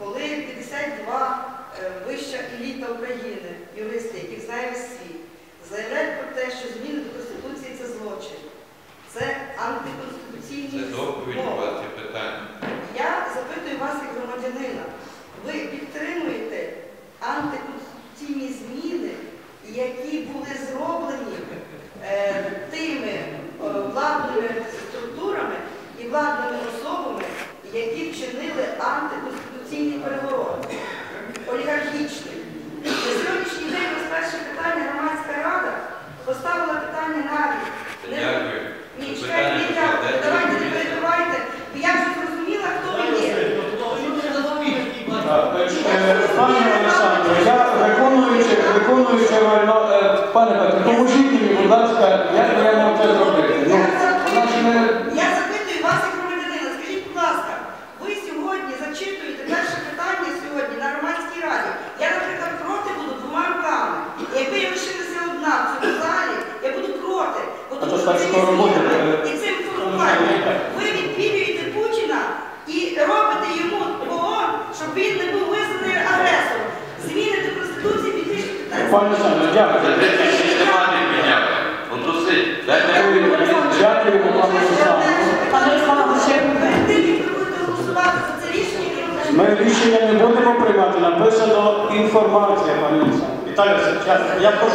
коли 52 е, вища еліта України, юристи, яких знає весь світ, заявляють про те, що зміни до Конституції це злочин, це Це антиконституційні доповідь у мови. вас питання. Я запитую вас як громадянина, ви підтримуєте антиконституційні зміни, які були зроблені е, тими е, владними структурами і владними особами, які вчинили антиконституційний переворот, олігархічний. На сьогоднішній день у нас перше питання громадська рада поставила питання навіть. не- Дякую. ні, Питання чекайте, не таке, дякую. дайте Давайте не відповідь. перебивайте. Я вже зрозуміла, хто ви є. Так, е, Пане Олександре, я виконуючи, виконуючи е, пане Петро, поможіть мені, будь ласка, як я мав це зробити. Ну, вона ж не... Я запитую вас як громадянина, скажіть, будь ласка, ви сьогодні зачитуєте перше питання сьогодні на громадській раді. Я, наприклад, проти буду двома руками. Якби я лишилася одна в цьому залі, я буду проти. Бо А то що так скоро буде, е, І цим формуванням ви відпілюєте Путіна і робите йому ООН, щоб він не був визнаний агресором. Зміни до Конституції 2015 Пане Це дякую. Дякую, пане Олександре. Пане Олександр, ще Ми рішення не будемо приймати, написано інформація, пане Олександре. Віталій, я прошу.